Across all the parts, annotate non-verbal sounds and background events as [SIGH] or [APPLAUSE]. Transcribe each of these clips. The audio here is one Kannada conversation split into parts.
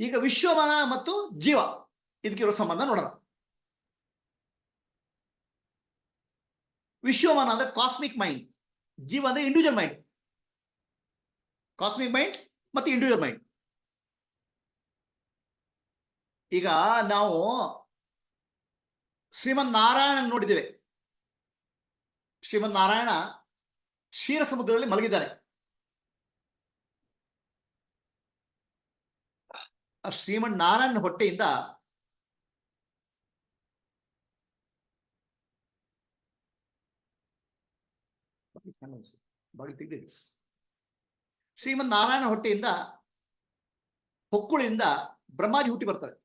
ಈಗ ವಿಶ್ವಮಾನ ಮತ್ತು ಜೀವ ಇದಕ್ಕಿರೋ ಸಂಬಂಧ ನೋಡೋಣ. ವಿಶ್ವಮಾನ ಅಂದ್ರೆ ಕಾಸ್ಮಿಕ್ ಮೈಂಡ್ ಜೀವ ಅಂದ್ರೆ ಇಂಡಿವಿಜುವಲ್ ಮೈಂಡ್ ಕಾಸ್ಮಿಕ್ ಮೈಂಡ್ ಮತ್ತು ಇಂಡಿವಿಜುವಲ್ ಮೈಂಡ್ ಈಗ ನಾವು ಶ್ರೀಮನ್ ನಾರಾಯಣ ನೋಡಿದ್ದೇವೆ. ಶ್ರೀಮನ್ ನಾರಾಯಣ ಕ್ಷೀರ ಸಮುದ್ರದಲ್ಲಿ ಮಲಗಿದ್ದಾರೆ. ಆ ಶ್ರೀಮನ್ ನಾರಾಯಣ ಹೊಟ್ಟೆಯಿಂದ. ಶ್ರೀಮನ್ ನಾರಾಯಣ ಹೊಟ್ಟೆಯಿಂದ ಹೊಕ್ಕುಳಿಂದ ಬ್ರಹ್ಮಾಜಿ ಹುಟ್ಟಿ ಬರ್ತಾರೆ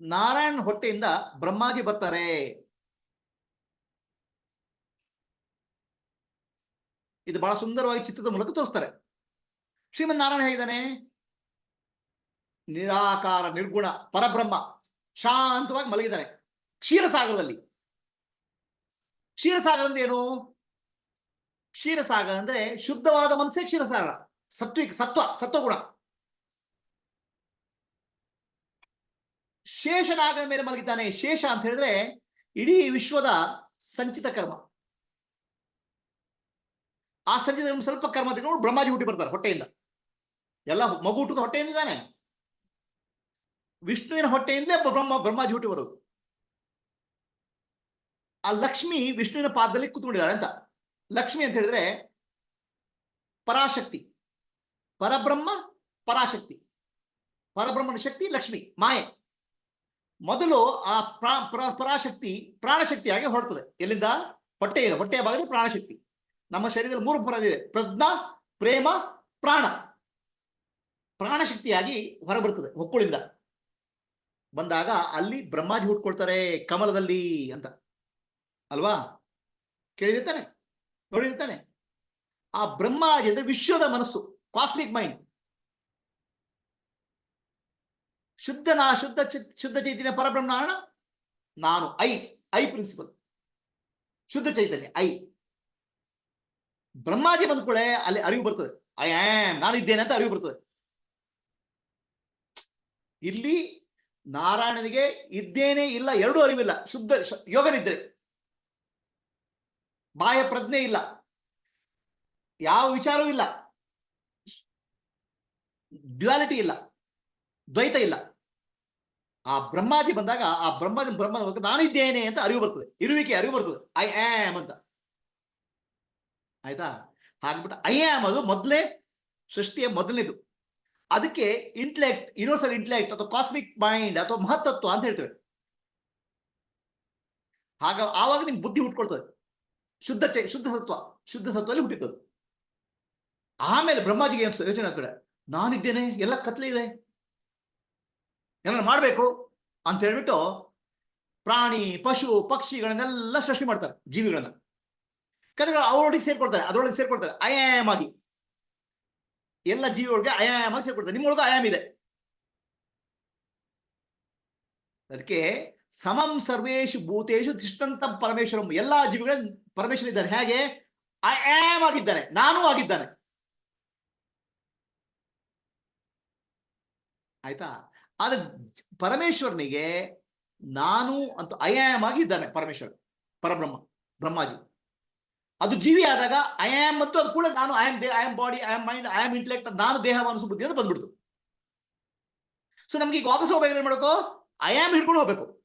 ನಾರಾಯಣ ಹೊಟ್ಟೆಯಿಂದ ಬ್ರಹ್ಮಾಜಿ ಬರ್ತಾರೆ ಇದು ಬಹಳ ಸುಂದರವಾಗಿ ಚಿತ್ರದ ಮೂಲಕ ತೋರಿಸ್ತಾರೆ. ಶ್ರೀಮನ್ ನಾರಾಯಣ ಹೇಗಿದ್ದಾನೆ? ನಿರಾಕಾರ, ನಿರ್ಗುಣ, ಪರಬ್ರಹ್ಮ, ಶಾಂತವಾಗಿ ಮಲಗಿದ್ದಾರೆ ಕ್ಷೀರಸಾಗರದಲ್ಲಿ. ಕ್ಷೀರಸಾಗರ ಅಂದ್ರೆ ಏನು? ಕ್ಷೀರಸಾಗರ ಅಂದ್ರೆ ಶುದ್ಧವಾದ ಮನಸ್ಸೇ ಕ್ಷೀರಸಾಗರ. ಸತ್ವಿಕ, ಸತ್ವ, ಸತ್ವಗುಣ. ಶೇಷನಾಗದ ಮೇಲೆ ಮಲಗಿದ್ದಾನೆ. ಶೇಷ ಅಂತ ಹೇಳಿದ್ರೆ ಇಡೀ ವಿಶ್ವದ ಸಂಚಿತ ಕರ್ಮ. ಆ ಸಂಜೆ ಸ್ವಲ್ಪ ಕರ್ಮ ತೆಗೆದು ಬ್ರಹ್ಮಾಜಿ ಹುಟ್ಟಿ ಬರ್ತಾರೆ ಹೊಟ್ಟೆಯಿಂದ. ಎಲ್ಲ ಮಗು ಹುಟ್ಟದ ಹೊಟ್ಟೆಯಿಂದ ಇದ್ದಾನೆ ವಿಷ್ಣುವಿನ ಹೊಟ್ಟೆಯಿಂದಲೇ ಬ್ರಹ್ಮ, ಬ್ರಹ್ಮಾಜಿ ಹುಟ್ಟಿ ಬರೋದು. ಆ ಲಕ್ಷ್ಮಿ ವಿಷ್ಣುವಿನ ಪಾದದಲ್ಲಿ ಕೂತ್ಕೊಂಡಿದ್ದಾಳೆ ಅಂತ. ಲಕ್ಷ್ಮಿ ಅಂತ ಹೇಳಿದ್ರೆ ಪರಾಶಕ್ತಿ. ಪರಬ್ರಹ್ಮ, ಪರಾಶಕ್ತಿ. ಪರಬ್ರಹ್ಮನ ಶಕ್ತಿ, ಲಕ್ಷ್ಮಿ, ಮಾಯೆ. ಮೊದಲು ಆ ಪ್ರಾ- ಪ್ರಾ- ಪರಾಶಕ್ತಿ ಪ್ರಾಣಶಕ್ತಿಯಾಗಿ ಹೊರಡ್ತದೆ. ಎಲ್ಲಿಂದ? ಹೊಟ್ಟೆಯಿಂದ. ಹೊಟ್ಟೆಯ ಭಾಗದಲ್ಲಿ ಪ್ರಾಣಶಕ್ತಿ. ನಮ್ಮ ಶರೀರದಲ್ಲಿ ಮೂರು ಪರ ಇದೆ. ಪ್ರಜ್ಞಾ, ಪ್ರೇಮ, ಪ್ರಾಣ. ಪ್ರಾಣಶಕ್ತಿಯಾಗಿ ಹೊರಬರ್ತದೆ ಹೊಕ್ಕುಳಿಂದ ಬಂದಾಗ ಅಲ್ಲಿ ಬ್ರಹ್ಮಾಜಿ ಹುಟ್ಕೊಳ್ತಾರೆ, ಕಮಲದಲ್ಲಿ ಅಂತ. ಅಲ್ವಾ? ಕೇಳಿರ್ತಾನೆ ನೋಡಿರ್ತಾನೆ ಆ ಬ್ರಹ್ಮಾಜಿ ಅಂದ್ರೆ ವಿಶ್ವದ ಮನಸ್ಸು ಕಾಸ್ಮಿಕ್ ಮೈಂಡ್ ಶುದ್ಧನ ಶುದ್ಧ ಶುದ್ಧ ಚೈತನ್ಯ ಪರಬ್ರಹ್ಮಣ ನಾನು ಐ ಐ ಪ್ರಿನ್ಸಿಪಲ್ ಶುದ್ಧ ಚೈತನ್ಯ ಐ ಬ್ರಹ್ಮಾಜಿ ಬಂದ ಕೂಡಲೇ ಅಲ್ಲಿ ಅರಿವು ಬರ್ತದೆ. ಐ ಆಮ್ ನಾನು ಇದ್ದೇನೆ ಅಂತ ಅರಿವು ಬರ್ತದೆ. ಇಲ್ಲಿ ನಾರಾಯಣನಿಗೆ ಇದ್ದೇನೆ ಇಲ್ಲ, ಎರಡೂ ಅರಿವಿಲ್ಲ. ಶುದ್ಧ ಯೋಗನಿದ್ರೆ. ಬಾಯ ಪ್ರಜ್ಞೆ ಇಲ್ಲ. ಯಾವ ವಿಚಾರವೂ ಇಲ್ಲ. ಡ್ಯುಯಾಲಿಟಿ ಇಲ್ಲ. ದ್ವೈತ ಇಲ್ಲ. ಆ ಬ್ರಹ್ಮಾಜಿ ಬಂದಾಗ, ಆ ಬ್ರಹ್ಮಾಜಿ ಬ್ರಹ್ಮ ನಾನು ಇದ್ದೇನೆ ಅಂತ ಅರಿವು ಬರ್ತದೆ. ಇರುವಿಕೆ ಅರಿವು ಬರ್ತದೆ. ಐ ಆಮ್ ಅಂತ. ಆಯ್ತಾ? ಹಾಗ್ಬಿಟ್ಟು ಐ ಆಮ್ ಅದು ಮೊದಲೇ ಸೃಷ್ಟಿಯ ಮೊದಲನೇದು. ಅದಕ್ಕೆ ಇಂಟೆಲೆಕ್ಟ್ ಯೂನಿವರ್ಸಲ್ ಇಂಟೆಲೆಕ್ಟ್ ಅಥವಾ ಕಾಸ್ಮಿಕ್ ಮೈಂಡ್ ಅಥವಾ ಮಹತ್ತತ್ವ ಅಂತ ಹೇಳ್ತೇವೆ. ಆಗ ಆವಾಗ ನಿಮ್ಗೆ ಬುದ್ಧಿ ಹುಟ್ಕೊಳ್ತದೆ. ಶುದ್ಧ ಚೈ, ಶುದ್ಧ ಸತ್ವ, ಶುದ್ಧ ಸತ್ವದಲ್ಲಿ ಹುಟ್ಟಿದ್ದದು ಆಮೇಲೆ ಬ್ರಹ್ಮಾಜಿಗೆ ಏನ್ ಯೋಚನೆ ಆಗ್ತದೆ? ನಾನಿದ್ದೇನೆ, ಎಲ್ಲ ಕತ್ಲೆ ಇದೆ. ಏನಾದ್ರು ಮಾಡಬೇಕು? ಅಂತ ಹೇಳ್ಬಿಟ್ಟು ಪ್ರಾಣಿ, ಪಶು, ಪಕ್ಷಿಗಳನ್ನೆಲ್ಲ ಸೃಷ್ಟಿ ಮಾಡ್ತಾರೆ, ಜೀವಿಗಳನ್ನ. ಯಾಕಂದ್ರೆ ಅವರೊಳಗೆ ಸೇರ್ಕೊಳ್ತಾರೆ, ಅದರೊಳಗೆ ಸೇರ್ಕೊಳ್ತಾರೆ. ಅಯಾಮ್ ಆಗಿ ಎಲ್ಲ ಜೀವಿಗಳಿಗೆ ಆಗಿ ಸೇರ್ಕೊಳ್ತಾರೆ. ನಿಮ್ಮೊಳಗೆ ಅಯಾಮ್ ಇದೆ. ಅದಕ್ಕೆ ಸಮಂ ಸರ್ವೇಶು ಭೂತೇಶು ತಿಷ್ಟಂತ ಪರಮೇಶ್ವರಂ. ಎಲ್ಲಾ ಜೀವಿಗಳ ಪರಮೇಶ್ವರ ಇದ್ದಾರೆ. ಹೇಗೆ? ಅಯಾಮ್ ಆಮ್ ಆಗಿದ್ದಾನೆ ನಾನು ಆಗಿದ್ದಾನೆ. ಆಯ್ತಾ? ಆದ್ರೆ ಪರಮೇಶ್ವರನಿಗೆ ನಾನು ಅಂತ ಅಯಾಮ್ ಆಮ್ ಆಗಿ ಇದ್ದಾನೆ ಪರಮೇಶ್ವರ, ಪರಬ್ರಹ್ಮ, ಬ್ರಹ್ಮಾಜಿ. ಅದು ಜೀವಿ ಆದಾಗ ಐ ಆಮ್ ಮತ್ತು ಅದು ಕೂಡ ನಾನು I am I am body I am mind I am intellect ನಾನು ದೇಹ, ಮನಸ್ಸು, ಬುದ್ಧಿ ಅಂತ ಬಂದ್ಬಿಡ್ತು. ಸೊ ನಮ್ಗೆ ಈಗ ವಾಪಸ್ ಹೋಗ್ಬೇಕು ಏನ್ ಮಾಡಬೇಕು? ಐ ಆಮ್ ಹಿಡ್ಕೊಂಡು ಹೋಗ್ಬೇಕು.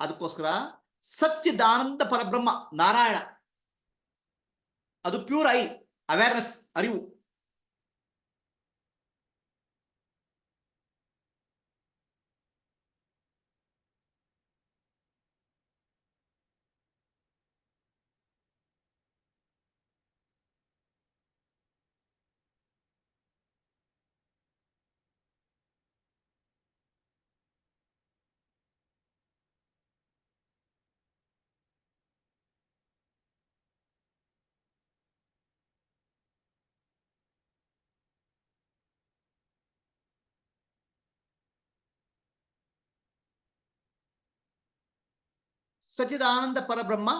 ಅದಕ್ಕೋಸ್ಕರ ಸಚ್ಚಿದಾನಂದ ಪರಬ್ರಹ್ಮ ನಾರಾಯಣ. ಅದು ಪ್ಯೂರ್ ಐ ಅವೇರ್ನೆಸ್ ಅರಿವು. ಸಚ್ಚಿದಾನಂದ ಪರಬ್ರಹ್ಮ,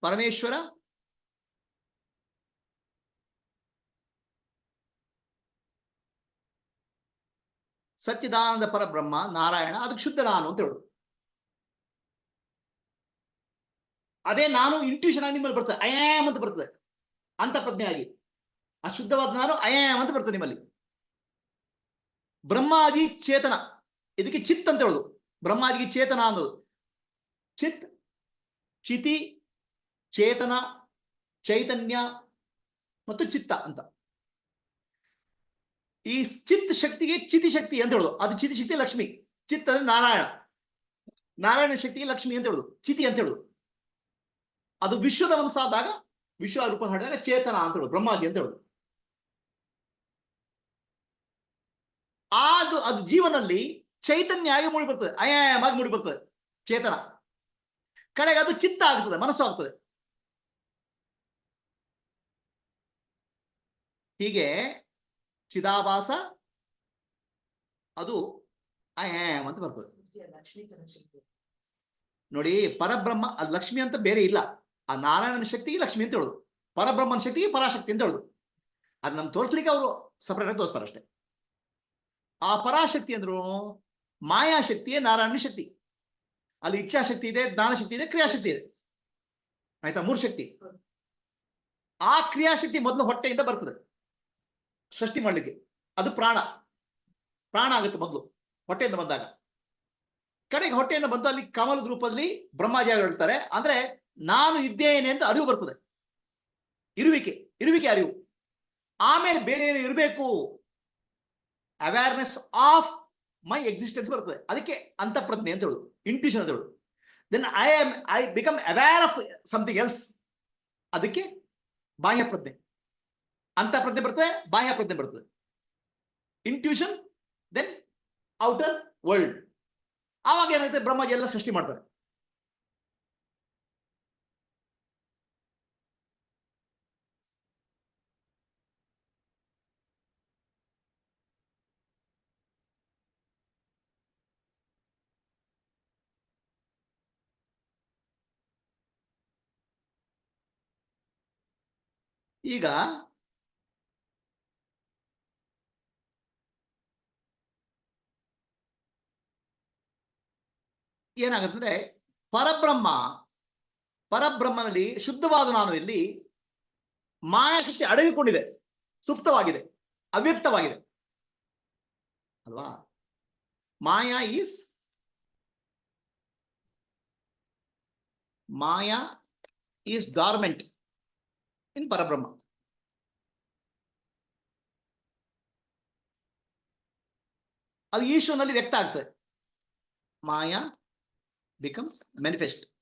ಪರಮೇಶ್ವರ, ಸಚ್ಚಿದಾನಂದ ಪರಬ್ರಹ್ಮ, ನಾರಾಯಣ, ಅದಕ್ಕೆ ಶುದ್ಧ ನಾನು ಅಂತ ಹೇಳುದು ಅದೇ ನಾನು ಇಂಟ್ಯೂಷನ್ ಆಗಿ ನಿಮ್ಮಲ್ಲಿ ಬರ್ತದೆ. ಅಯಾಮ್ ಅಂತ ಬರ್ತದೆ. ಅಂತ ಪ್ರಜ್ಞೆಯಾಗಿ ಅಶುದ್ಧವಾದ ನಾನು ಅಯಾಮ್ ಅಂತ ಬರ್ತದೆ ನಿಮ್ಮಲ್ಲಿ. ಬ್ರಹ್ಮಾದಿ ಚೇತನ. ಇದಕ್ಕೆ ಚಿತ್ ಅಂತ ಹೇಳುದು. ಬ್ರಹ್ಮಾಜಿಗೆ ಚೇತನ ಅನ್ನೋದು. ಚಿತ್ ಚಿತಿ, ಚೇತನ, ಚೈತನ್ಯ ಮತ್ತು ಚಿತ್ತ ಅಂತ. ಈ ಚಿತ್ ಶಕ್ತಿಗೆ ಚಿತಿ ಶಕ್ತಿ ಅಂತ ಹೇಳುದು. ಅದು ಚಿತಿ ಶಕ್ತಿ ಲಕ್ಷ್ಮಿ. ಚಿತ್ತ ಅಂದ್ರೆ ನಾರಾಯಣ. ನಾರಾಯಣ ಶಕ್ತಿಗೆ ಲಕ್ಷ್ಮಿ ಅಂತ ಹೇಳುದು. ಚಿತಿ ಅಂತ ಹೇಳುದು. ಅದು ವಿಶ್ವದ ಮನಸ್ಸಾದಾಗ ವಿಶ್ವ ರೂಪ ಹಾಡಿದಾಗ ಚೇತನ ಅಂತ ಹೇಳುದು. ಬ್ರಹ್ಮಾಜಿ ಅಂತ ಹೇಳುದು. ಅದು ಅದು ಜೀವನಲ್ಲಿ ಚೈತನ್ಯ ಆಗಿ ಮೂಡಿ ಬರ್ತದೆ. ಅಯಾಮಾಗಿ ಮೂಡಿ ಬರ್ತದೆ. ಚೇತನ. ಕಡೆಗೆ ಅದು ಚಿತ್ತ ಆಗ್ತದೆ, ಮನಸ್ಸು ಆಗ್ತದೆ. ಹೀಗೆ ಚಿದಾಭಾಸ, ಅದು ಆಮ್ ಅಂತ ಬರ್ತದೆ. ನೋಡಿ, ಪರಬ್ರಹ್ಮ ಲಕ್ಷ್ಮಿ ಅಂತ ಬೇರೆ ಇಲ್ಲ. ಆ ನಾರಾಯಣನ ಶಕ್ತಿ ಲಕ್ಷ್ಮಿ ಅಂತ ಹೇಳುದು. ಪರಬ್ರಹ್ಮನ ಶಕ್ತಿ ಪರಾಶಕ್ತಿ ಅಂತ ಹೇಳುದು. ಅದು ನಮ್ಗೆ ತೋರಿಸ್ಲಿಕ್ಕೆ ಅವರು ಸಪರೇಟ್ ಆಗಿ ತೋರಿಸ್ತಾರೆ ಅಷ್ಟೇ. ಆ ಪರಾಶಕ್ತಿ ಅಂದ್ರು ಮಾಯಾಶಕ್ತಿಯೇ ನಾರಾಯಣ ಶಕ್ತಿ. ಅಲ್ಲಿ ಇಚ್ಛಾಶಕ್ತಿ ಇದೆ ಜ್ಞಾನಶಕ್ತಿ ಇದೆ ಕ್ರಿಯಾಶಕ್ತಿ ಇದೆ. ಆಯ್ತಾ? ಮೂರು ಶಕ್ತಿ. ಆ ಕ್ರಿಯಾಶಕ್ತಿ ಮೊದಲು ಹೊಟ್ಟೆಯಿಂದ ಬರ್ತದೆ. ಸೃಷ್ಟಿ ಮಾಡ್ಲಿಕ್ಕೆ. ಅದು ಪ್ರಾಣ. ಪ್ರಾಣ ಆಗುತ್ತೆ ಮೊದಲು, ಹೊಟ್ಟೆಯಿಂದ ಬಂದಾಗ. ಕಡೆಗೆ ಹೊಟ್ಟೆಯಿಂದ ಬಂದು ಅಲ್ಲಿ ಕಮಲದ ರೂಪದಲ್ಲಿ ಬ್ರಹ್ಮಾಜಿ ಹೇಳ್ತಾರೆ. ಅಂದ್ರೆ ನಾನು ಇದ್ದೇನೆ ಅಂತ ಅರಿವು ಬರ್ತದೆ. ಇರುವಿಕೆ ಇರುವಿಕೆ ಅರಿವು. ಆಮೇಲೆ ಬೇರೆ ಏನು ಇರಬೇಕು? ಅವೇರ್ನೆಸ್ ಆಫ್ ಮೈ ಎಕ್ಸಿಸ್ಟೆನ್ಸ್ ಬರ್ತದೆ. ಅದಕ್ಕೆ ಅಂತಃಪ್ರಜ್ಞೆ ಅಂತ ಹೇಳುದು. ಇಂಟ್ಯೂಷನ್ ಹೇಳುದು then I am I become aware of something else ಅದಕ್ಕೆ ಬಾಹ್ಯ ಪ್ರಜ್ಞೆ. ಅಂತ ಪ್ರಜ್ಞೆ ಬರ್ತದೆ, ಬಾಹ್ಯ ಪ್ರಜ್ಞೆ ಬರ್ತದೆ. ಇಂಟ್ಯೂಷನ್ ದೆನ್ ಔಟರ್ ವರ್ಲ್ಡ್ ಆವಾಗ ಏನಾಗುತ್ತೆ? ಬ್ರಹ್ಮ ಎಲ್ಲ ಸೃಷ್ಟಿ ಮಾಡ್ತಾರೆ. ಈಗ ಏನಾಗುತ್ತಂದ್ರೆ ಪರಬ್ರಹ್ಮ, ಪರಬ್ರಹ್ಮನಲ್ಲಿ ಶುದ್ಧವಾದ ನಾನು ಇಲ್ಲಿ ಮಾಯಾಶಕ್ತಿ ಅಡಗಿಕೊಂಡಿದೆ, ಸುಪ್ತವಾಗಿದೆ, ಅವ್ಯಕ್ತವಾಗಿದೆ. ಅಲ್ವಾ? Maya is maya is dormant. In Parabrahma. ಅದು ಈಶ್ವರನಲ್ಲಿ ವ್ಯಕ್ತ ಆಗ್ತದೆ. ಮಾಯಾ ಬಿಕಮ್ಸ್ ಮ್ಯಾನಿಫೆಸ್ಟ್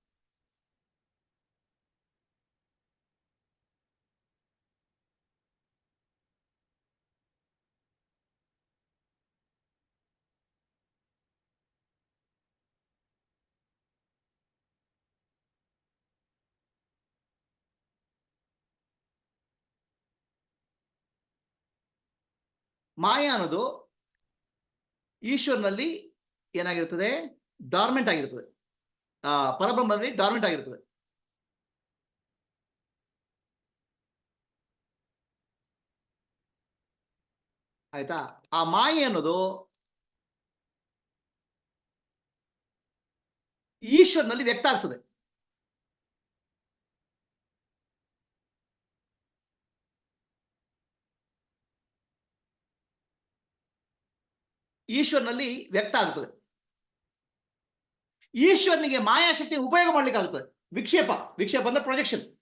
ಮಾಯಾ ಅನ್ನೋದು ಈಶ್ವರನಲ್ಲಿ ಏನಾಗಿರ್ತದೆ? ಡಾರ್ಮೆಂಟ್ ಆಗಿರ್ತದೆ. ಆ, ಪರಬ್ರಹ್ಮದಲ್ಲಿ ಡಾರ್ಮೆಂಟ್ ಆಗಿರ್ತದೆ. ಆಯ್ತಾ? ಆ ಮಾಯೆ ಅನ್ನೋದು ಈಶ್ವರನಲ್ಲಿ ವ್ಯಕ್ತ ಆಗ್ತದೆ. ಈಶ್ವರನಲ್ಲಿ ವ್ಯಕ್ತ ಆಗ್ತದೆ ಈಶ್ವರನಿಗೆ ಮಾಯಾಶಕ್ತಿ ಉಪಯೋಗ ಮಾಡ್ಲಿಕ್ಕೆ ಆಗುತ್ತದೆ ವಿಕ್ಷೇಪ ವಿಕ್ಷೇಪ ಅಂದ್ರೆ ಪ್ರೊಜೆಕ್ಷನ್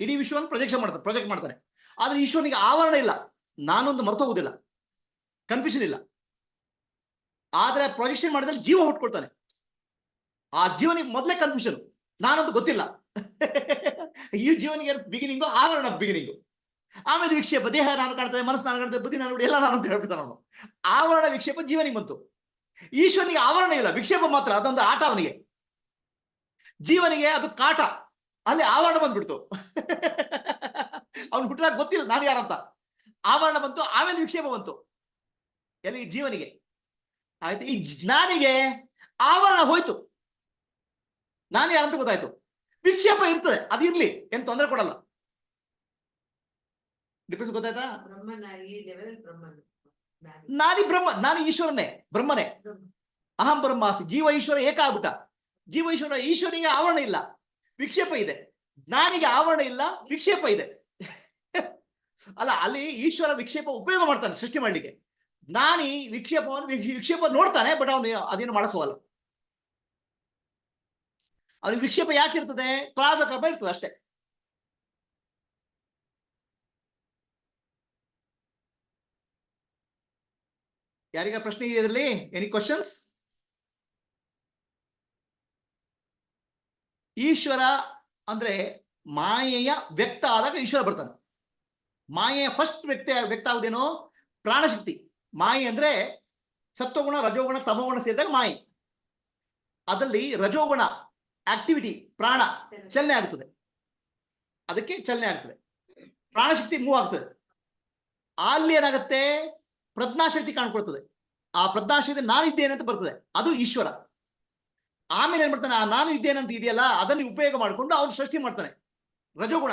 ಇಡೀ ವಿಶ್ವವನ್ನು ಪ್ರೊಜೆಕ್ಷನ್ ಮಾಡ್ತಾರೆ ಪ್ರೊಜೆಕ್ಟ್ ಮಾಡ್ತಾರೆ. ಆದ್ರೆ ಈಶ್ವರನಿಗೆ ಆವರಣ ಇಲ್ಲ. ನಾನೊಂದು ಮರ್ತೋಗುದಿಲ್ಲ ಕನ್ಫ್ಯೂಷನ್ ಇಲ್ಲ. ಆದ್ರೆ ಪ್ರೊಜೆಕ್ಷನ್ ಮಾಡಿದ್ರೆ ಜೀವ ಹುಟ್ಕೊಳ್ತಾನೆ. ಆ ಜೀವನಿಗೆ ಮೊದಲೇ ಕನ್ಫ್ಯೂಷನ್ ನಾನೊಂದು ಗೊತ್ತಿಲ್ಲ. [LAUGHS] ಈ ಜೀವನಿಗೆ ಬಿಗಿನಿಂಗು ಆವರಣ ಬಿಗಿನಿಂಗು ಆಮೇಲೆ ವಿಕ್ಷೇಪ, ದೇಹ ನಾನು ಕಾಣ್ತದೆ, ಮನಸ್ಸು ನಾನು ಕಾಣ್ತದೆ, ಬುದ್ಧಿ ನಾನು ಎಲ್ಲ ನಾನು ಅಂತ ಹೇಳ್ಬಿಡ್ತಾನೆ ಅವನು. ಆವರಣ ವಿಕ್ಷೇಪ ಜೀವನಿಗೆ ಬಂತು ಈಶ್ವರನಿಗೆ ಆವರಣ ಇಲ್ಲ, ವಿಕ್ಷೇಪ ಮಾತ್ರ, ಅದೊಂದು ಆಟ ಅವನಿಗೆ. ಜೀವನಿಗೆ ಅದು ಕಾಟ, ಅಲ್ಲಿ ಆವರಣ ಬಂದ್ಬಿಡ್ತು. ಅವನು ಹುಟ್ಟಿದಾಗ ಗೊತ್ತಿಲ್ಲ, ನಾನು ಯಾರಂತ. ಆವರಣ ಬಂತು, ಆಮೇಲೆ ವಿಕ್ಷೇಪ ಬಂತು. ಎಲ್ಲಿ? ಜೀವನಿಗೆ. ಆಯ್ತು, ಈ ಜ್ಞಾನಿಗೆ ಆವರಣ ಹೋಯ್ತು. ನಾನು ಯಾರಂತ ಗೊತ್ತಾಯ್ತು? ವಿಕ್ಷೇಪ ಇರ್ತದೆ, ಅದು ಇರ್ಲಿ, ಏನ್ ತೊಂದರೆ ಕೊಡಲ್ಲ. ಡಿಫ್ರೆನ್ಸ್ ಗೊತ್ತಾಯ್ತಾ. ನಾನಿ ಬ್ರಹ್ಮ ನಾನು ಈಶ್ವರನೇ ಬ್ರಹ್ಮನೇ ಅಹಂ ಬ್ರಹ್ಮಾಸಿ ಜೀವ ಈಶ್ವರ ಏಕ ಆಗ್ಬಿಟ್ಟ ಜೀವ ಈಶ್ವರ ಈಶ್ವರಿಗೆ ಆವರಣ ಇಲ್ಲ ವಿಕ್ಷೇಪ ಇದೆ ನಾನಿಗೆ ಆವರಣ ಇಲ್ಲ ವಿಕ್ಷೇಪ ಇದೆ ಅಲ್ಲ ಅಲ್ಲಿ ಈಶ್ವರ ವಿಕ್ಷೇಪ ಉಪಯೋಗ ಮಾಡ್ತಾನೆ ಸೃಷ್ಟಿ ಮಾಡ್ಲಿಕ್ಕೆ. ನಾನಿ ವಿಕ್ಷೇಪವನ್ನು ವಿಕ್ಷೇಪ ನೋಡ್ತಾನೆ ಬಟ್ ಅವನು ಅದೇನು ಮಾಡಕ್ ಹೋಗಲ್ಲ ಅವನಿಗೆ ವಿಕ್ಷೇಪ ಯಾಕೆ ಇರ್ತದೆ ಪ್ರಾದ ಕರ್ಮ ಇರ್ತದೆ ಅಷ್ಟೇ. ಯಾರಿಗ ಪ್ರಶ್ನೆ ಇದೆ ಇದರಲ್ಲಿ? ಎನಿ ಕ್ವಶನ್ಸ್ ಈಶ್ವರ ಅಂದ್ರೆ ಮಾಯೆಯ ವ್ಯಕ್ತ ಆದಾಗ ಈಶ್ವರ ಬರ್ತಾನೆ. ಮಾಯೆಯ ಫಸ್ಟ್ ವ್ಯಕ್ತ ವ್ಯಕ್ತ ಆಗುದೇನು? ಪ್ರಾಣಶಕ್ತಿ. ಮಾಯೆ ಅಂದ್ರೆ ಸತ್ವಗುಣ ರಜೋಗುಣ ತಮೋಗುಣ ಸೇರಿದಾಗ ಮಾಯೆ. ಅದರಲ್ಲಿ ರಜೋಗುಣ ಆಕ್ಟಿವಿಟಿ ಪ್ರಾಣ ಚಲನೆ. ಚಲನೆ ಆಗ್ತದೆ ಅದಕ್ಕೆ ಚಲನೆ ಆಗ್ತದೆ. ಪ್ರಾಣಶಕ್ತಿ ಮೂವ್ ಆಗ್ತದೆ. ಅಲ್ಲಿ ಏನಾಗುತ್ತೆ? ಪ್ರಜ್ಞಾಶಕ್ತಿ ಕಾಣ್ಕೊಳ್ತದೆ. ಆ ಪ್ರಜ್ಞಾಶಕ್ತಿ ನಾನಿದ್ದೇನೆ ಅಂತ ಬರ್ತದೆ. ಅದು ಈಶ್ವರ. ಆಮೇಲೆ ಏನ್ ಮಾಡ್ತಾನೆ? ಆ ನಾನು ಇದ್ದೇನೆ ಅಂತ ಇದೆಯಲ್ಲ ಅದನ್ನು ಉಪಯೋಗ ಮಾಡಿಕೊಂಡು ಅವನು ಸೃಷ್ಟಿ ಮಾಡ್ತಾನೆ. ರಜೋಗುಣ.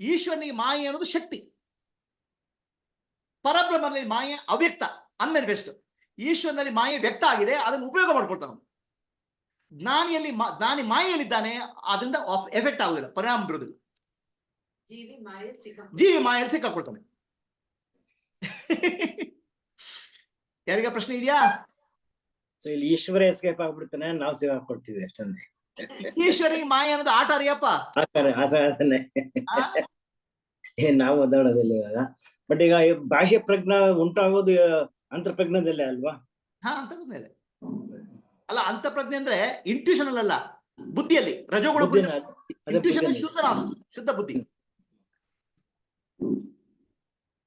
ಈಶ್ವರನಿಗೆ ಮಾಯೆ ಅನ್ನೋದು ಶಕ್ತಿ. ಪರಬ್ರಹ್ಮನಲ್ಲಿ ಮಾಯೆ ಅವ್ಯಕ್ತ. ಅನ್ಮ್ಯಾನಿಫೆಸ್ಟ್ ಈಶ್ವರನಲ್ಲಿ ಮಾಯೆ ವ್ಯಕ್ತ ಆಗಿದೆ, ಅದನ್ನು ಉಪಯೋಗ ಮಾಡ್ಕೊಳ್ತಾನೆ. ಜ್ಞಾನಿಯಲ್ಲಿ ಮಾ- ಜ್ಞಾನಿ ಮಾಯೆಯಲ್ಲಿದ್ದಾನೆ ಅದರಿಂದ ಎಫೆಕ್ಟ್ ಆಗುದಿಲ್ಲ ಪರಿಣಾಮ ಬೀರುವುದಿಲ್ಲ. ಜೀವಿ ಮಾಯ ಸಿಕ್ಕ ಜೀವಿ ಮಾಯಲ್ಲಿ ಸಿಕ್ಕಾಕೊಳ್ತಾನೆ. ಯಾರಿಗ ಪ್ರಶ್ನೆ ಇದೆಯಾ? ಸೊ ಇಲ್ಲಿ ಈಶ್ವರ ಎಸ್ಕೇಪ್ ಆಗ್ಬಿಡ್ತಾನೆ ನಾವು ಸೇವ್ ಕೊಡ್ತೀವಿ ಅಷ್ಟೊಂದೇ. ಈಶ್ವರಿಗೆ ಮಾಯೆ ಅನ್ನೋದು ಆಟ? ಏನ್ ನಾವು ಓದಾಡೋದಿಲ್ಲ ಇವಾಗ. ಬಟ್ ಈಗ ಬಾಹ್ಯ ಪ್ರಜ್ಞಾ ಉಂಟಾಗೋದು ಅಂತರ್ಪ್ರಜ್ಞದಲ್ಲೇ ಅಲ್ವಾ? ಹಾ ಅಲ್ಲ ಅಂತಪ್ರಜ್ಞೆ ಅಂದ್ರೆ ಇಂಟ್ಯೂಷನಲ್ ಅಲ್ಲ ಬುದ್ಧಿಯಲ್ಲಿ ರಜೋಗುಣ ಶುದ್ಧ ನಾಮ ಶುದ್ಧ ಬುದ್ಧಿ.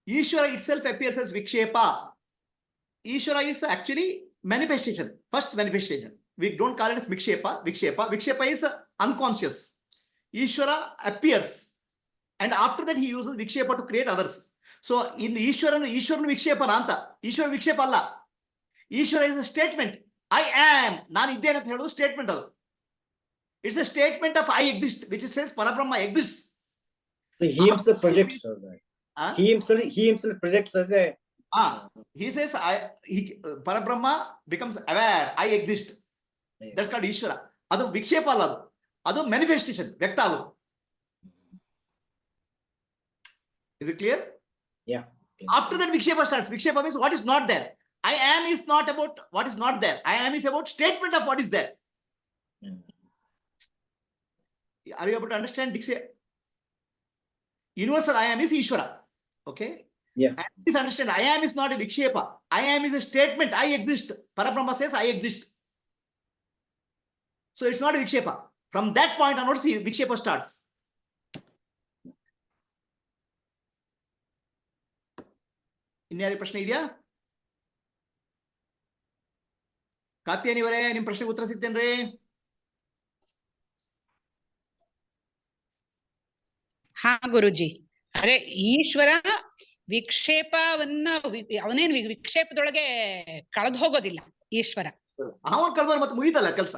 Ishwara itself appears as vikshepa. Ishwara is actually manifestation first manifestation we don't call it vikshepa vikshepa. Vikshepa is unconscious Ishwara appears and after that he uses vikshepa to create others so in ಈಶ್ವರನು ಈಶ್ವರನ ವಿಕ್ಷೇಪನ ಅಂತ. ಈಶ್ವರ ವಿಕ್ಷೇಪ ಅಲ್ಲ. Ishwara is a statement I am ನಾನು ಇದ್ದೇನೆ ಅಂತ ಹೇಳೋದು ಸ್ಟೇಟ್ಮೆಂಟ್ ಅದು. It's a statement of I exist which is says Parabrahma exist So he himself projects as that. ಆ? He himself he himself projects as a ಆ he says i he ಪರಬ್ರಹ್ಮ becomes aware i exist. That's called Ishwara ಅದು ವಿಕ್ಷೇಪ ಅಲ್ಲ ಅದು. ಅದು ಮ್ಯಾನಿಫೆಸ್ಟೇಷನ್ ವ್ಯಕ್ತ ಆಗೋದು is it clear Yeah. After that vikshepa starts vikshepa means what is not there I am is not about what is not there I am is about statement of what is there Hmm. Are you able to understand Dixie? Universal I am is Ishvara. Okay? Yeah. And please understand, I am is not a Vikshepa. I am is a statement. I exist. Parabrahma says I exist. So it's not a Vikshepa. From that point onwards, he- Vikshepa starts. ಇನ್ಯಾರಿ ಪ್ರಶ್ನೆ ಇದೆಯಾ ಕಾತ್ಯಾನಿವರೇ ನಿಮ್ ಪ್ರಶ್ನೆಗೆ ಉತ್ತರ ಸಿಗ್ತೇನ್ರಿ? ಹಾ ಗುರುಜಿ. ಅದೇ ಈಶ್ವರ ವಿಕ್ಷೇಪವನ್ನ ಅವನೇನ್ ವಿಕ್ಷೇಪದೊಳಗೆ ಕಳೆದು ಹೋಗೋದಿಲ್ಲ ಈಶ್ವರ. ಅವನ್ ಕಳೆದ ಮತ್ತೆ ಮುಗಿತಲ್ಲ ಕೆಲಸ.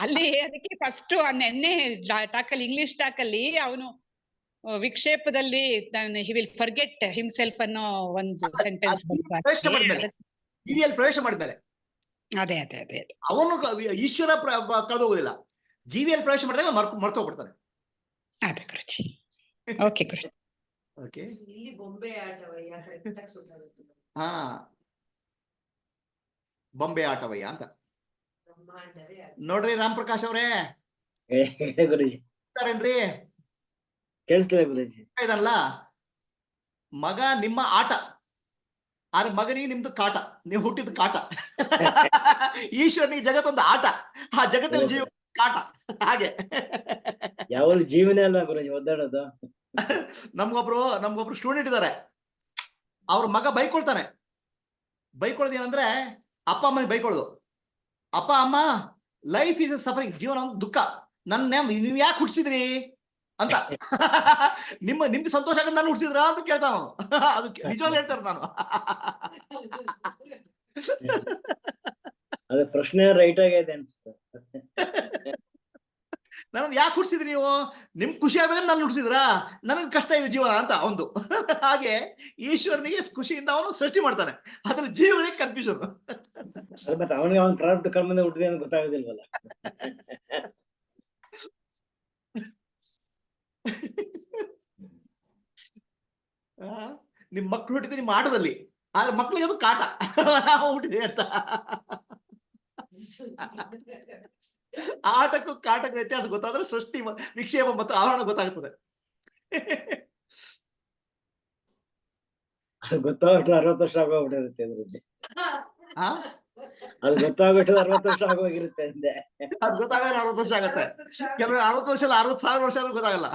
ಅಲ್ಲಿ ಅದಕ್ಕೆ ಫಸ್ಟ್ ನೆನ್ನೆ ಟಾಕಲ್ಲಿ ಇಂಗ್ಲಿಷ್ ಟಾಕಲ್ಲಿ ಅವನು ವಿಕ್ಷೇಪದಲ್ಲಿ ಹಿ ವಿಲ್ ಫರ್ಗೆಟ್ ಹಿಮ್ಸೆಲ್ಫ್ ಅನ್ನೋ ಒಂದು ಸೆಂಟೆನ್ಸ್ ಜೀವಿಯಲ್ಲಿ ಪ್ರವೇಶ ಮಾಡಿದ್ದಾರೆ. ಅದೇ ಅದೇ ಅದೇ. ಅವನು ಈಶ್ವರ ಹೋಗುದಿಲ್ಲ ಜೀವಿಯಲ್ಲಿ ಪ್ರವೇಶ ಮಾಡಿದಾಗ ಮರ್ತು ಮರ್ತು ಹೋಗ್ಬಿಡ್ತಾನೆ. ಅದೇ ಗುರುಜಿ. ಓಕೆ ಗುರುಜಿ. ಓಕೆ ಇಲ್ಲಿ ಬೊಂಬೆ ಆಟವಯ್ಯ ಕರೆಕ್ಟಾಗಿ ಸುತ್ತಾಗುತ್ತೆ. ಹಾ. ಬೊಂಬೆ ಆಟವಯ್ಯ ಅಂತ. ನೋಡ್ರಿ ರಾಮ್ ಪ್ರಕಾಶ್ ಅವರೇ ಗುರುಜಿ. ಕೇಳಿಸ್ಲಿಲ್ಲ ಗುರುಜಿ. ಇದಲ್ಲ ಮಗ ನಿಮ್ಮ ಆಟ. ಆದ್ರೆ ಮಗನಿಗೆ ನಿಮ್ದು ಕಾಟ ನೀವು ಹುಟ್ಟಿದ ಕಾಟ. [LAUGHS] ಈಶ್ವರನಿಗೆ ಜಗತ್ತೊಂದು ಆಟ ಆ ಜಗತ್ತಿನ ಜೀವ ಕಾಟ ಹಾಗೆ. ಯಾವ ಜೀವನೇ ಅಲ್ಲ ಗುರುಜಿ ಒದ್ದಾಡೋದು. ನಮ್ಗೊಬ್ರು ನಮ್ಗೊಬ್ರು ಸ್ಟೂಡೆಂಟ್ ಇದಾರೆ. ಅವ್ರ ಮಗ ಬೈಕೊಳ್ತಾನೆ. ಬೈಕೊಳ್ಳೋದು ಏನಂದ್ರೆ ಅಪ್ಪ ಅಮ್ಮನಿಗೆ ಬೈಕೊಳ್ಳೋದು ಅಪ್ಪ ಅಮ್ಮ ಲೈಫ್ ಇಸ್ ಸಫರಿಂಗ್ ಜೀವನ ಒಂದು ದುಃಖ. ನನ್ನ ನೀವು ಯಾಕೆ ಹುಟ್ಟಿಸಿದ್ರಿ ಅಂತ. [LAUGHS] ನಿಮ್ಮ ನಿಮ್ಗೆ ಸಂತೋಷ ಆಗಂತ ನಾನು ಹುಡ್ಸಿದ್ರ ಅಂತ ಕೇಳ್ತಾನ ಅವನು. [LAUGHS] ಅದು ನಿಜವಾಗ್ಲೂ ಹೇಳ್ತಾರೆ ನಾನು. ಅದು ಪ್ರಶ್ನೆ ರೈಟ್ ಆಗಿದೆ ಅನ್ಸುತ್ತೆ. [LAUGHS] ನಾನು ಯಾಕೆ ಹುಡ್ಸಿದ್ರಿ ನೀವು? ನಿಮ್ ಖುಷಿ ಆಗ್ಬೇಕಂತ ನಾನು ಹುಡ್ಸಿದ್ರ? ನನಗೆ ಕಷ್ಟ ಇದೆ ಜೀವನ ಅಂತ ಒಂದು ಹಾಗೆ ಈಶ್ವರನಿಗೆ ಖುಷಿಯಿಂದ ಅವನು ಸೃಷ್ಟಿ ಮಾಡ್ತಾನೆ. ಅದ್ರ ಜೀವಗಳಿಗೆ ಕನ್ಫ್ಯೂಷನ್ ಅವನಿಗೆ ಅವನ ಪ್ರಾರಬ್ಧ ಕರ್ಮದಿಂದ ಹುಟ್ಟಿದೆ ಅಂತ ಗೊತ್ತಾಗೋದಿಲ್ವಲ್ಲ? [LAUGHS] ನಿಮ್ ಮಕ್ಳು ಹುಟ್ಟಿದ್ರೆ ನಿಮ್ಮ ಆಟದಲ್ಲಿ ಆದ್ರೆ ಮಕ್ಳಿಗೆ ಅದು ಕಾಟ. ನಾವು ಹುಟ್ಟಿದೆ ಅಂತ. ಆಟಕ್ಕೂ ಕಾಟಕ್ಕೂ ವ್ಯತ್ಯಾಸ ಗೊತ್ತಾದ್ರೆ ಸೃಷ್ಟಿ ನಿಕ್ಷೇಪ ಮತ್ತು ಆವರಣ ಗೊತ್ತಾಗ್ತದೆ. ಅದು ಗೊತ್ತಾಗ್ಬಿಟ್ಟು ಅರವತ್ತು ವರ್ಷ ಆಗೋಗ್ಬಿಟ್ಟಿರುತ್ತೆ? ಅದು ಗೊತ್ತಾಗ್ಬಿಟ್ಟು ಅರವತ್ತು ವರ್ಷ ಆಗೋಗಿರುತ್ತೆ ಅಂದೆ. ಅದು ಗೊತ್ತಾಗಲ್ಲ ಅರವತ್ತು ವರ್ಷ ಆಗತ್ತೆ. ಕೆಲವರು ಅರವತ್ತು ವರ್ಷ ಅಲ್ಲ ಅರವತ್ತು ಸಾವಿರ ವರ್ಷ ಆದ್ರೂ ಗೊತ್ತಾಗಲ್ಲ.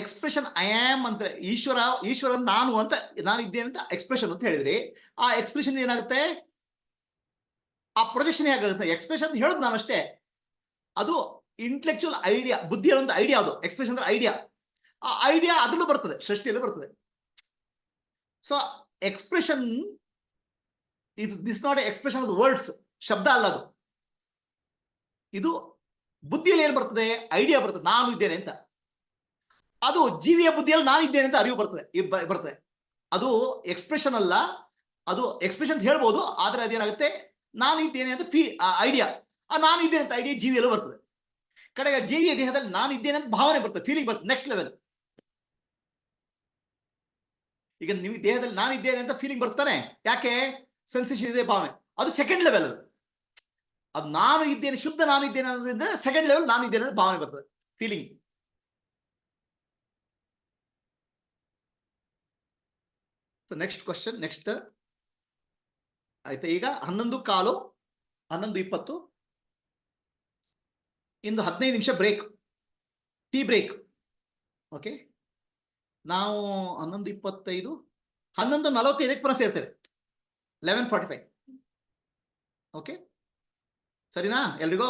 ಎಕ್ಸ್ಪ್ರೆಷನ್ ಐ ಆಮ್ ಅಂತ ಈಶ್ವರ ಈಶ್ವರ ನಾನು ಅಂತ ನಾನು ಇದ್ದೇನೆ ಅಂತ ಎಕ್ಸ್ಪ್ರೆಷನ್ ಅಂತ ಹೇಳಿದ್ರಿ. ಆ ಎಕ್ಸ್ಪ್ರೆಷನ್ ಏನಾಗುತ್ತೆ? ಆ ಪ್ರೊಜೆಕ್ಷನ್ ಹೇಗಾಗುತ್ತೆ ಎಕ್ಸ್ಪ್ರೆಷನ್ ಅಂತ ಹೇಳೋದು ನಾನು ಅಷ್ಟೇ. ಅದು ಇಂಟೆಲೆಕ್ಚುಯಲ್ ಐಡಿಯಾ ಬುದ್ಧಿ ಒಂದು ಐಡಿಯಾ ಅದು. ಎಕ್ಸ್ಪ್ರೆಷನ್ ಅಂದ್ರೆ ಐಡಿಯಾ ಆ ಐಡಿಯಾ ಅದರಲ್ಲೂ ಬರ್ತದೆ ಸೃಷ್ಟಿಯಲ್ಲೂ ಬರ್ತದೆ. ಸೊ ಎಕ್ಸ್ಪ್ರೆಷನ್ ಇದು this not expression of words ಶಬ್ದ ಅಲ್ಲ ಅದು ಇದು ಬುದ್ಧಿಯಲ್ಲಿ ಏನ್ ಬರ್ತದೆ? ಐಡಿಯಾ ಬರ್ತದೆ. ನಾನು ಇದ್ದೇನೆ ಅಂತ. ಅದು ಜೀವಿಯ ಬುದ್ಧಿಯಲ್ಲಿ ನಾನು ಇದ್ದೇನೆ ಅಂತ ಅರಿವು ಬರ್ತದೆ. ಬರ್ತದೆ. ಅದು ಎಕ್ಸ್ಪ್ರೆಷನ್ ಅಲ್ಲ. ಅದು ಎಕ್ಸ್ಪ್ರೆಷನ್ ಅಂತ ಹೇಳ್ಬೋದು. ಆದ್ರೆ ಅದೇನಾಗುತ್ತೆ? ನಾನು ಇದ್ದೇನೆ ಅಂತ ಫೀ ಐಡಿಯಾ ಆ ನಾನು ಇದ್ದೇನೆ ಅಂತ ಐಡಿಯಾ ಜೀವಿಯಲ್ಲೂ ಬರ್ತದೆ. ಕಡೆಗೆ ಜೀವಿಯ ದೇಹದಲ್ಲಿ ನಾನು ಇದ್ದೇನೆ ಅಂತ ಭಾವನೆ ಬರ್ತದೆ. ಫೀಲಿಂಗ್ ಬರ್ತದೆ. ನೆಕ್ಸ್ಟ್ ಲೆವೆಲ್ ಈಗ ನೀವು ದೇಹದಲ್ಲಿ ನಾನು ಇದ್ದೇನೆ ಅಂತ ಫೀಲಿಂಗ್ ಬರ್ತಾನೆ ಯಾಕೆ? ಸೆನ್ಸೇಷನ್ ಇದೆ ಭಾವನೆ. ಅದು ಸೆಕೆಂಡ್ ಲೆವೆಲ್ ಅದು. ಅದು ನಾನು ಇದ್ದೇನೆ, ಶುದ್ಧ ನಾನು ಇದ್ದೇನೆ ಅನ್ನೋದ್ರಿಂದ ಸೆಕೆಂಡ್ ಲೆವೆಲ್ ನಾನು ಇದ್ದೇನೆ ಅಂತ ಭಾವನೆ ಬರ್ತದೆ feeling so next question next ಆಯ್ತಾ, ಈಗ ಹನ್ನೊಂದು ಕಾಲು, ಹನ್ನೊಂದು ಇಪ್ಪತ್ತು. ಇಂದು ಹದಿನೈದು ನಿಮಿಷ ಬ್ರೇಕ್ ಟೀ ಬ್ರೇಕ್ ಓಕೆ ನಾವು ಹನ್ನೊಂದು ಇಪ್ಪತ್ತೈದು ಹನ್ನೊಂದು ನಲವತ್ತೈದಕ್ಕೆ ಪುನಃ ಸೇರ್ತೇವೆ ಲೆವೆನ್ ಫಾರ್ಟಿ ಫೈವ್ ಓಕೆ ಸರಿನಾ ಎಲ್ರಿಗೂ?